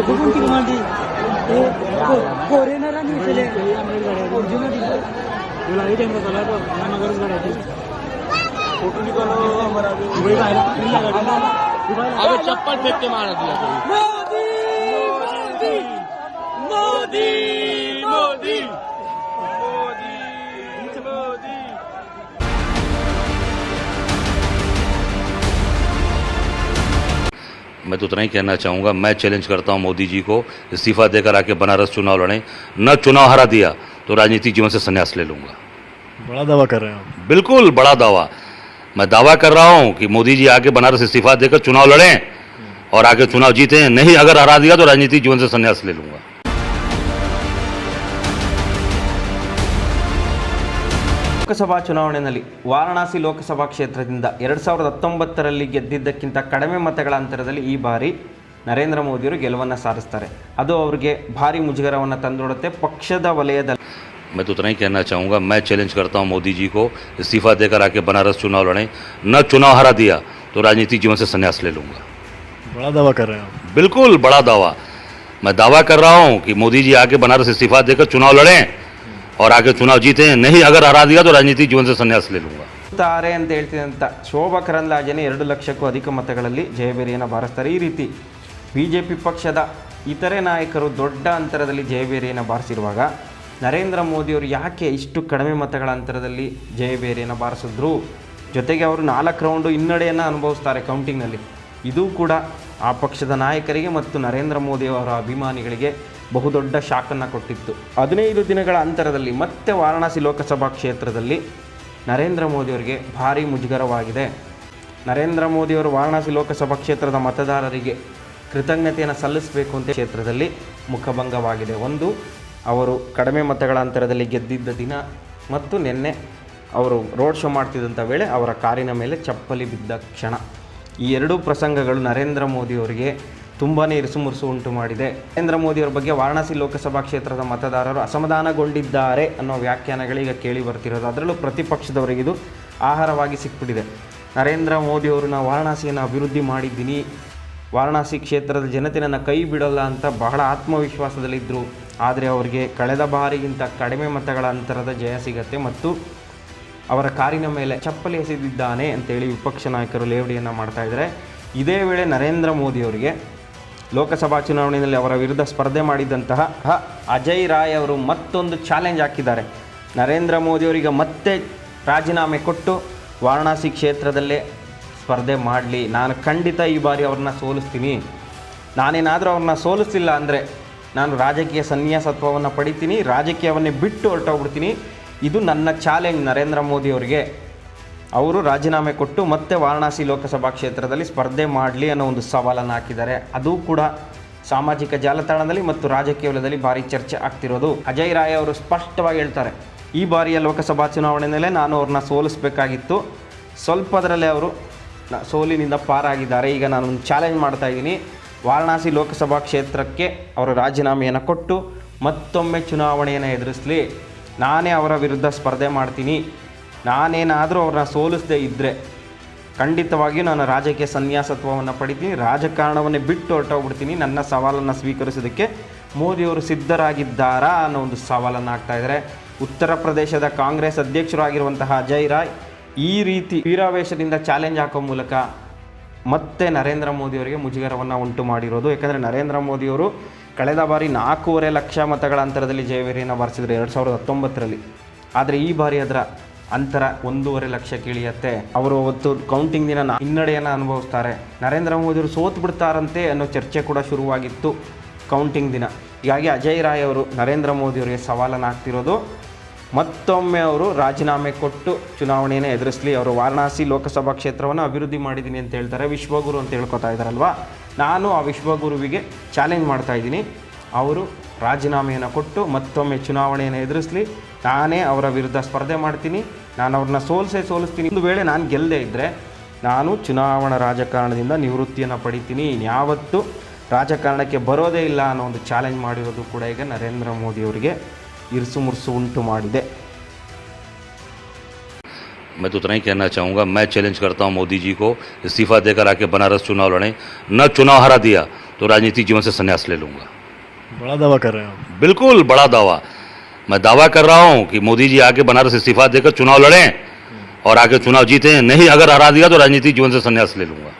देखो कोणती मांडी फोरेनरांनी केले ओरिजिनल तुला हे टाइम झाला तो नगरच गाडी फोटो निकालो दुबई अबे चप्पल फेंक के मारा दिया मोदी मोदी मोदी मैं तो उतना ही कहना चाहूँगा मैं चैलेंज करता हूँ मोदी जी को इस्तीफा देकर आके बनारस चुनाव लड़ें। न चुनाव हरा दिया तो राजनीतिक जीवन से संन्यास ले लूँगा। बड़ा दावा कर रहे हैं आप। बिल्कुल बड़ा दावा। मैं दावा कर रहा हूँ कि मोदी जी आके बनारस इस्तीफा देकर चुनाव लड़ें और आगे चुनाव जीते। नहीं अगर हरा दिया तो राजनीतिक जीवन से संन्यास ले लूँगा। ಲೋಕಸಭಾ ಚುನಾವಣೆಯಲ್ಲಿ ವಾರಣಾಸಿ ಲೋಕಸಭಾ ಕ್ಷೇತ್ರದಿಂದ ಎರಡು ಸಾವಿರದ ಹತ್ತೊಂಬತ್ತರಲ್ಲಿ ಗೆದ್ದಿದ್ದಕ್ಕಿಂತ ಕಡಿಮೆ ಮತಗಳ ಅಂತರದಲ್ಲಿ ಈ ಬಾರಿ ನರೇಂದ್ರ ಮೋದಿಯವರು ಗೆಲುವನ್ನು ಸಾಧಿಸ್ತಾರೆ ಅದು ಅವರಿಗೆ ಭಾರಿ ಮುಜುಗರವನ್ನು ತಂದೊಡುತ್ತೆ ಪಕ್ಷದ ವಲಯದಲ್ಲಿ मैं तो उतना ही कहना चाहूँगा मैं चैलेंज करता हूँ मोदी जी को इस्तीफा देकर आके बनारस चुनाव लड़ें न चुनाव हरा दिया तो राजनीतिक जीवन से संन्यास ले लूँगा बड़ा दावा कर रहे हैं आप बिल्कुल बड़ा दावा मैं दावा कर रहा हूँ कि मोदी जी आके बनारस इस्तीफा देकर चुनाव लड़ें और आगे चुनाव जीतें नहीं अगर हरा दिया तो राजनीतिक जीवन से संन्यास ले लूँगा ತಾರೆ ಅಂತ ಹೇಳ್ತಿದ್ದಂಥ ಶೋಭಾ ಕರಂದ್ಲಾಜೆನೇ ಎರಡು ಲಕ್ಷಕ್ಕೂ ಅಧಿಕ ಮತಗಳಲ್ಲಿ ಜಯಬೇರಿಯನ್ನು ಬಾರಿಸ್ತಾರೆ ಈ ರೀತಿ ಬಿ ಜೆ ಪಿ ಪಕ್ಷದ ಇತರೆ ನಾಯಕರು ದೊಡ್ಡ ಅಂತರದಲ್ಲಿ ಜಯಬೇರಿಯನ್ನು ಬಾರಿಸಿರುವಾಗ ನರೇಂದ್ರ ಮೋದಿಯವರು ಯಾಕೆ ಇಷ್ಟು ಕಡಿಮೆ ಮತಗಳ ಅಂತರದಲ್ಲಿ ಜಯಬೇರಿಯನ್ನು ಬಾರಿಸಿದ್ರು ಜೊತೆಗೆ ಅವರು ನಾಲ್ಕು ರೌಂಡು ಹಿನ್ನಡೆಯನ್ನು ಅನುಭವಿಸ್ತಾರೆ ಕೌಂಟಿಂಗ್ನಲ್ಲಿ ಇದು ಕೂಡ ಆ ಪಕ್ಷದ ನಾಯಕರಿಗೆ ಮತ್ತು ನರೇಂದ್ರ ಮೋದಿಯವರ ಅಭಿಮಾನಿಗಳಿಗೆ ಬಹುದೊಡ್ಡ ಶಾಕನ್ನು ಕೊಟ್ಟಿತ್ತು. ಹದಿನೈದು ದಿನಗಳ ಅಂತರದಲ್ಲಿ ಮತ್ತೆ ವಾರಣಾಸಿ ಲೋಕಸಭಾ ಕ್ಷೇತ್ರದಲ್ಲಿ ನರೇಂದ್ರ ಮೋದಿಯವರಿಗೆ ಭಾರೀ ಮುಜುಗರವಾಗಿದೆ. ನರೇಂದ್ರ ಮೋದಿಯವರು ವಾರಣಾಸಿ ಲೋಕಸಭಾ ಕ್ಷೇತ್ರದ ಮತದಾರರಿಗೆ ಕೃತಜ್ಞತೆಯನ್ನು ಸಲ್ಲಿಸಬೇಕು ಅಂತ ಕ್ಷೇತ್ರದಲ್ಲಿ ಮುಖಭಂಗವಾಗಿದೆ. ಒಂದು, ಅವರು ಕಡಿಮೆ ಮತಗಳ ಅಂತರದಲ್ಲಿ ಗೆದ್ದಿದ್ದ ದಿನ ಮತ್ತು ನಿನ್ನೆ ಅವರು ರೋಡ್ ಶೋ ಮಾಡ್ತಿದ್ದಂಥ ವೇಳೆ ಅವರ ಕಾರಿನ ಮೇಲೆ ಚಪ್ಪಲಿ ಬಿದ್ದ ಕ್ಷಣ. ಈ ಎರಡೂ ಪ್ರಸಂಗಗಳು ನರೇಂದ್ರ ಮೋದಿಯವರಿಗೆ ತುಂಬಾ ಇರುಸುಮುರುಸು ಉಂಟು ಮಾಡಿದೆ. ನರೇಂದ್ರ ಮೋದಿಯವರ ಬಗ್ಗೆ ವಾರಣಾಸಿ ಲೋಕಸಭಾ ಕ್ಷೇತ್ರದ ಮತದಾರರು ಅಸಮಾಧಾನಗೊಂಡಿದ್ದಾರೆ ಅನ್ನೋ ವ್ಯಾಖ್ಯಾನಗಳೀಗ ಕೇಳಿ ಬರ್ತಿರೋದು. ಅದರಲ್ಲೂ ಪ್ರತಿಪಕ್ಷದವರಿಗಿದು ಆಹಾರವಾಗಿ ಸಿಕ್ಬಿಟ್ಟಿದೆ. ನರೇಂದ್ರ ಮೋದಿಯವರು ನಾವು ವಾರಣಾಸಿಯನ್ನು ಅಭಿವೃದ್ಧಿ ಮಾಡಿದ್ದೀನಿ. ವಾರಣಾಸಿ ಕ್ಷೇತ್ರದ ಜನತೆ ನನ್ನ ಕೈ ಬಿಡಲ್ಲ ಅಂತ ಬಹಳ ಆತ್ಮವಿಶ್ವಾಸದಲ್ಲಿದ್ದರು ಆದರೆ ಅವರಿಗೆ ಕಳೆದ ಬಾರಿಗಿಂತ ಕಡಿಮೆ ಮತಗಳ ಅಂತರದ ಜಯ ಸಿಗತ್ತೆ ಮತ್ತು ಅವರ ಕಾರಿನ ಮೇಲೆ ಚಪ್ಪಲಿ ಎಸೆದಿದ್ದಾನೆ ಅಂತೇಳಿ ವಿಪಕ್ಷ ನಾಯಕರು ಲೇವಡಿಯನ್ನು ಮಾಡ್ತಾ ಇದ್ದಾರೆ. ಇದೇ ವೇಳೆ ನರೇಂದ್ರ ಮೋದಿ ಅವರಿಗೆ ಲೋಕಸಭಾ ಚುನಾವಣೆಯಲ್ಲಿ ಅವರ ವಿರುದ್ಧ ಸ್ಪರ್ಧೆ ಮಾಡಿದಂತಹ ಅಜಯ್ ರಾಯ್ ಅವರು ಮತ್ತೊಂದು ಚಾಲೆಂಜ್ ಹಾಕಿದ್ದಾರೆ. ನರೇಂದ್ರ ಮೋದಿಯವರಿಗೆ ಮತ್ತೆ ರಾಜೀನಾಮೆ ಕೊಟ್ಟು ವಾರಣಾಸಿ ಕ್ಷೇತ್ರದಲ್ಲೇ ಸ್ಪರ್ಧೆ ಮಾಡಲಿ. ನಾನು ಖಂಡಿತ ಈ ಬಾರಿ ಅವ್ರನ್ನ ಸೋಲಿಸ್ತೀನಿ. ನಾನೇನಾದರೂ ಅವ್ರನ್ನ ಸೋಲಿಸಿಲ್ಲ ಅಂದರೆ ನಾನು ರಾಜಕೀಯ ಸನ್ಯಾಸತ್ವವನ್ನು ಪಡಿತೀನಿ, ರಾಜಕೀಯವನ್ನೇ ಬಿಟ್ಟು ಹೊರಟೋಗ್ಬಿಡ್ತೀನಿ. ಇದು ನನ್ನ ಚಾಲೆಂಜ್ ನರೇಂದ್ರ ಮೋದಿ ಅವರಿಗೆ. ಅವರು ರಾಜೀನಾಮೆ ಕೊಟ್ಟು ಮತ್ತೆ ವಾರಣಾಸಿ ಲೋಕಸಭಾ ಕ್ಷೇತ್ರದಲ್ಲಿ ಸ್ಪರ್ಧೆ ಮಾಡಲಿ ಅನ್ನೋ ಒಂದು ಸವಾಲನ್ನು ಹಾಕಿದ್ದಾರೆ. ಅದು ಕೂಡ ಸಾಮಾಜಿಕ ಜಾಲತಾಣದಲ್ಲಿ ಮತ್ತು ರಾಜಕೀಯ ವಲಯದಲ್ಲಿ ಭಾರಿ ಚರ್ಚೆ ಆಗ್ತಿರೋದು. ಅಜಯ್ ರಾಯ್ ಅವರು ಸ್ಪಷ್ಟವಾಗಿ ಹೇಳ್ತಾರೆ, ಈ ಬಾರಿಯ ಲೋಕಸಭಾ ಚುನಾವಣೆಯಲ್ಲೇ ನಾನು ಅವ್ರನ್ನ ಸೋಲಿಸಬೇಕಾಗಿತ್ತು. ಸ್ವಲ್ಪದರಲ್ಲೇ ಅವರು ಸೋಲಿನಿಂದ ಪಾರಾಗಿದ್ದಾರೆ. ಈಗ ನಾನು ಒಂದು ಚಾಲೆಂಜ್ ಮಾಡ್ತಾ ಇದ್ದೀನಿ. ವಾರಣಾಸಿ ಲೋಕಸಭಾ ಕ್ಷೇತ್ರಕ್ಕೆ ಅವರು ರಾಜೀನಾಮೆಯನ್ನು ಕೊಟ್ಟು ಮತ್ತೊಮ್ಮೆ ಚುನಾವಣೆಯನ್ನು ಎದುರಿಸಲಿ. ನಾನೇ ಅವರ ವಿರುದ್ಧ ಸ್ಪರ್ಧೆ ಮಾಡ್ತೀನಿ. ನಾನೇನಾದರೂ ಅವ್ರನ್ನ ಸೋಲಿಸದೇ ಇದ್ದರೆ ಖಂಡಿತವಾಗಿಯೂ ನಾನು ರಾಜಕೀಯ ಸನ್ಯಾಸತ್ವವನ್ನು ಪಡಿತೀನಿ. ರಾಜಕಾರಣವನ್ನೇ ಬಿಟ್ಟು ಹೊರಟೋಗ್ಬಿಡ್ತೀನಿ. ನನ್ನ ಸವಾಲನ್ನು ಸ್ವೀಕರಿಸೋದಕ್ಕೆ ಮೋದಿಯವರು ಸಿದ್ಧರಾಗಿದ್ದಾರಾ ಅನ್ನೋ ಒಂದು ಸವಾಲನ್ನು ಹಾಕ್ತಾ ಇದ್ದಾರೆ ಉತ್ತರ ಪ್ರದೇಶದ ಕಾಂಗ್ರೆಸ್ ಅಧ್ಯಕ್ಷರಾಗಿರುವಂತಹ ಅಜಯ್ ರಾಯ್ ಈ ರೀತಿ ವೀರಾವೇಶದಿಂದ ಚಾಲೆಂಜ್ ಹಾಕೋ ಮೂಲಕ ಮತ್ತೆ ನರೇಂದ್ರ ಮೋದಿಯವರಿಗೆ ಮುಜುಗರವನ್ನು ಉಂಟು ಮಾಡಿರೋದು. ಯಾಕಂದರೆ ನರೇಂದ್ರ ಮೋದಿಯವರು ಕಳೆದ ಬಾರಿ ನಾಲ್ಕೂವರೆ ಲಕ್ಷ ಮತಗಳ ಅಂತರದಲ್ಲಿ ಜಯವೇರಿಯನ್ನು ಬಾರಿಸಿದ್ರು ಎರಡು ಸಾವಿರದ ಹತ್ತೊಂಬತ್ತರಲ್ಲಿ. ಆದರೆ ಈ ಬಾರಿ ಅದರ ಅಂತರ ಒಂದೂವರೆ ಲಕ್ಷ ಕೀಳಿಯತ್ತೆ. ಅವರು ಅವತ್ತು ಕೌಂಟಿಂಗ್ ದಿನ ಹಿನ್ನಡೆಯನ್ನು ಅನುಭವಿಸ್ತಾರೆ. ನರೇಂದ್ರ ಮೋದಿಯವರು ಸೋತು ಬಿಡ್ತಾರಂತೆ ಅನ್ನೋ ಚರ್ಚೆ ಕೂಡ ಶುರುವಾಗಿತ್ತು ಕೌಂಟಿಂಗ್ ದಿನ. ಹೀಗಾಗಿ ಅಜಯ್ ರಾಯ್ ಅವರು ನರೇಂದ್ರ ಮೋದಿಯವರಿಗೆ ಸವಾಲನ್ನು ಹಾಕ್ತಿರೋದು ಮತ್ತೊಮ್ಮೆ ಅವರು ರಾಜೀನಾಮೆ ಕೊಟ್ಟು ಚುನಾವಣೆಯನ್ನು ಎದುರಿಸಲಿ, ಅವರು ವಾರಣಾಸಿ ಲೋಕಸಭಾ ಕ್ಷೇತ್ರವನ್ನು ಅಭಿವೃದ್ಧಿ ಮಾಡಿದ್ದೀನಿ ಅಂತ ಹೇಳ್ತಾರೆ. ವಿಶ್ವಗುರು ಅಂತ ಹೇಳ್ಕೊತಾ ಇದ್ದಾರಲ್ವಾ? ನಾನು ಆ ವಿಶ್ವಗುರುವಿಗೆ ಚಾಲೆಂಜ್ ಮಾಡ್ತಾ ಇದ್ದೀನಿ. ಅವರು ರಾಜೀನಾಮೆಯನ್ನು ಕೊಟ್ಟು ಮತ್ತೊಮ್ಮೆ ಚುನಾವಣೆಯನ್ನು ಎದುರಿಸಲಿ. ನಾನೇ ಅವರ ವಿರುದ್ಧ ಸ್ಪರ್ಧೆ ಮಾಡ್ತೀನಿ. ನಾನು ಅವ್ರನ್ನ ಸೋಲ್ಸೇ ಸೋಲಿಸ್ತೀನಿ. ಒಂದು ವೇಳೆ ನಾನು ಗೆಲ್ಲದೆ ಇದ್ದರೆ ನಾನು ಚುನಾವಣಾ ರಾಜಕಾರಣದಿಂದ ನಿವೃತ್ತಿಯನ್ನು ಪಡಿತೀನಿ. ಇನ್ಯಾವತ್ತೂ ರಾಜಕಾರಣಕ್ಕೆ ಬರೋದೇ ಇಲ್ಲ ಅನ್ನೋ ಒಂದು ಚಾಲೆಂಜ್ ಮಾಡಿರೋದು ಕೂಡ ಈಗ ನರೇಂದ್ರ ಮೋದಿಯವರಿಗೆ ಇರಿಸು ಮುರುಸು ಉಂಟು ಮಾಡಿದೆ मैं तो उतना ही कहना चाहूँगा मैं चैलेंज करता हूँ मोदी जी को इस्तीफा देकर आके बनारस चुनाव लड़ें न चुनाव हरा दिया तो राजनीतिक जीवन से संन्यास ले लूंगा बड़ा दावा कर रहे हैं आप बिल्कुल बड़ा दावा मैं दावा कर रहा हूं कि मोदी जी आके बनारस इस्तीफा देकर चुनाव लड़ें और आके चुनाव जीतें नहीं अगर हरा दिया तो राजनीतिक जीवन से संन्यास ले लूंगा